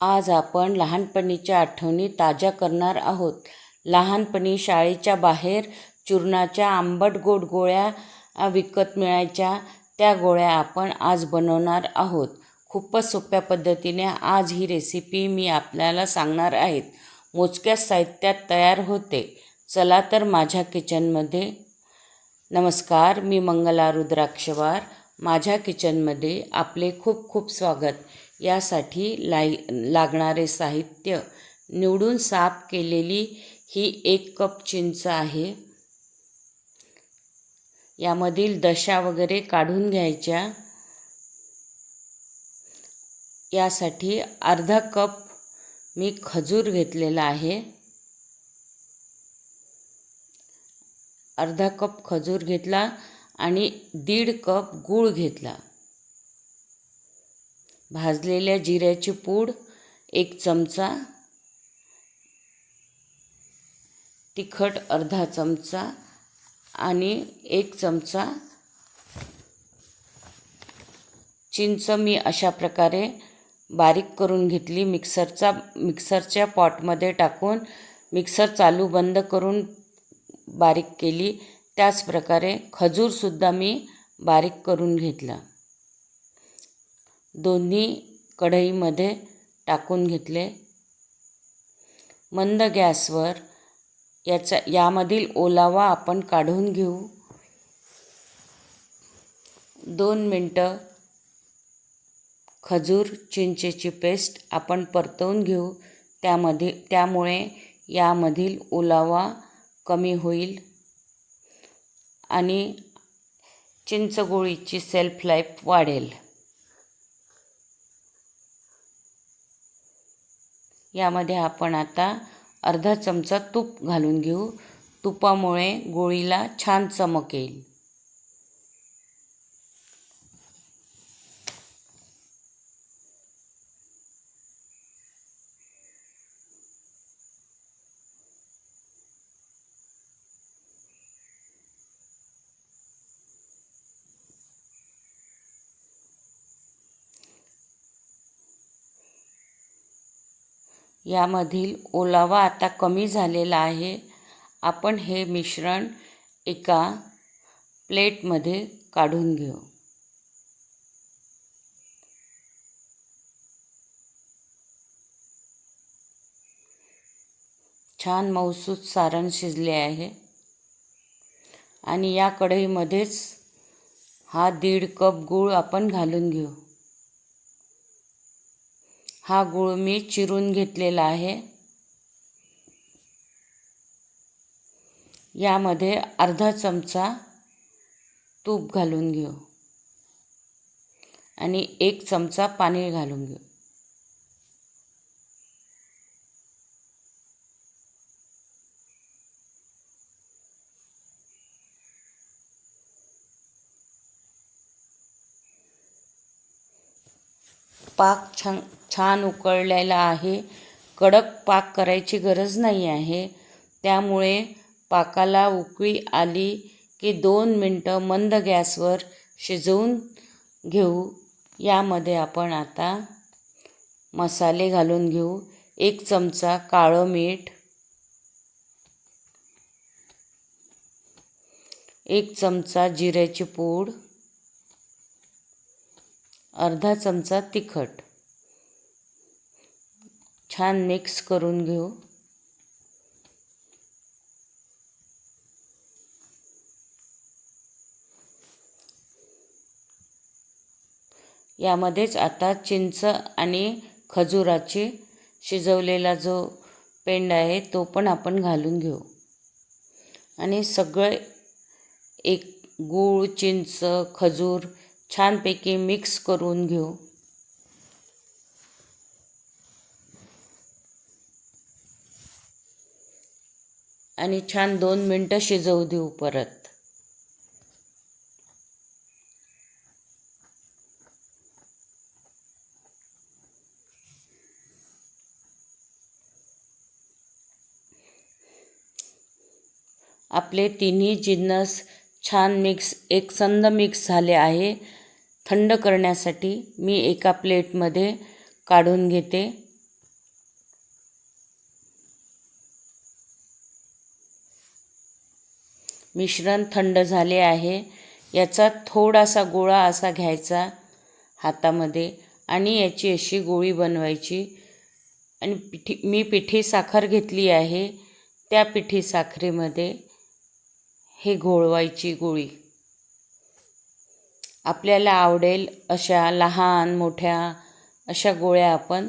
आज आपण लहानपणीच्या आठवणी ताज्या करणार आहोत. लहानपणी शाळेच्या बाहेर चूर्णाच्या आंबट गोड गोळ्या विकत मिळायच्या. त्या गोळ्या आपण आज बनवणार आहोत. खूपच सोप्या पद्धतीने आज ही रेसिपी मी आपल्याला सांगणार आहेत. मोजक्या साहित्यात तयार होते. चला तर माझ्या किचनमध्ये नमस्कार मी मंगला रुद्राक्षवार. माझ्या किचनमध्ये आपले खूप खूप स्वागत. यासाठी लाई लागणारे साहित्य निवडून साफ केलेली ही एक कप चिंच आहे. यामधील दशा वगैरे काढून घ्यायच्या. यासाठी अर्धा कप मी खजूर घेतलेला आहे. अर्धा कप खजूर घेतला आणि दीड कप गूळ घेतला. भाजलेल्या जिऱ्याची पूड एक चमचा तिखट अर्धा चमचा आणि एक चमचा चिंच मी अशा प्रकारे बारीक करून घेतली. मिक्सरचा मिक्सरच्या पॉटमध्ये टाकून मिक्सर चालू बंद करून बारीक केली. त्याचप्रकारे खजूरसुद्धा मी बारीक करून घेतला. दोन्ही कढईमध्ये टाकून घेतले. मंद गॅसवर याचा यामधील ओलावा आपण काढून घेऊ. दोन मिनटं खजूर चिंचेची पेस्ट आपण परतवून घेऊ. त्यामध्ये त्यामुळे यामधील ओलावा कमी होईल. आणि चिंचगोळीची सेल्फ लाईफ वाढेल. यामध्ये आपण आता अर्धा चमचा तूप घालून घेऊ. तुपामुळे गोळीला छान चमक येईल यामधील ओलावा आता कमी झालेला आहे. आपण हे मिश्रण एका प्लेटमध्ये काढून घेऊ. छान मऊसूत सारण शिजले आहे. आणि या कढईमध्येच हा दीड कप गूळ आपण घालून घेऊ. हा गूळ मी चिरून घेतलेला आहे. यामध्ये अर्धा चमचा तूप घालून घेऊ आणि एक चमचा पाणी घालून घेऊ. पाक छान छान उकळलेला आहे. कडक पाक करायची गरज नाही आहे. त्यामुळे पाकाला उकळी आली की दोन मिनटं मंद गॅसवर शिजवून घेऊ. यामध्ये आपण आता मसाले घालून घेऊ. एक चमचा काळं मीठ एक चमचा जिऱ्याची पूड अर्धा चमचा तिखट. छान मिक्स करून घेऊ. यामध्येच आता चिंच आणि खजुराची शिजवलेला जो पेंड आहे तो पण आपण घालून घेऊ. आणि सगळं एक गूळ चिंच खजूर छानपैकी मिक्स करून घेऊ. आणि छान दोन मिनटं शिजवू देऊ परत. आपले तिन्ही जिन्नस छान मिक्स एकसंद मिक्स झाले आहे. थंड करण्यासाठी मी एका प्लेटमध्ये काढून घेते. मिश्रण थंड झाले आहे. याचा थोडासा गोळा असा घ्यायचा हातामध्ये आणि याची अशी गोळी बनवायची. आणि पिठी मी पिठी साखर घेतली आहे. त्या पिठी साखरेमध्ये हे घोळवायची गोळी. आपल्याला आवडेल अशा लहान मोठ्या अशा गोळ्या आपण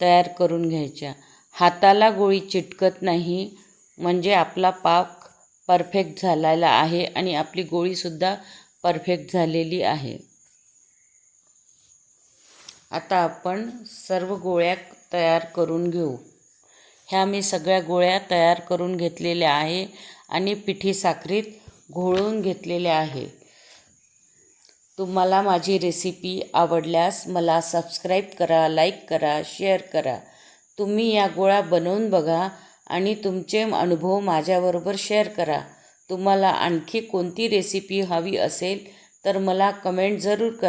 तयार करून घ्यायच्या. हाताला गोळी चिटकत नाही म्हणजे आपला पाक परफेक्ट झालेला आहे आणि आपली गोळीसुद्धा परफेक्ट झालेली आहे. आता आपण सर्व गोळ्या तयार करून घेऊ. ह्या मी सगळ्या गोळ्या तयार करून घेतलेल्या आहे आणि पिठी साखरीत घोळून घेतलेल्या आहे. तुम्हाला माझी रेसिपी आवडल्यास मला सबस्क्राईब करा लाईक करा शेअर करा. तुम्ही या गोळा बनवून बघा आणि तुमचे अनुभव माझ्याबरोबर शेअर करा. तुम्हाला आणखी कोणती रेसिपी हवी असेल तर मला कमेंट जरूर करा.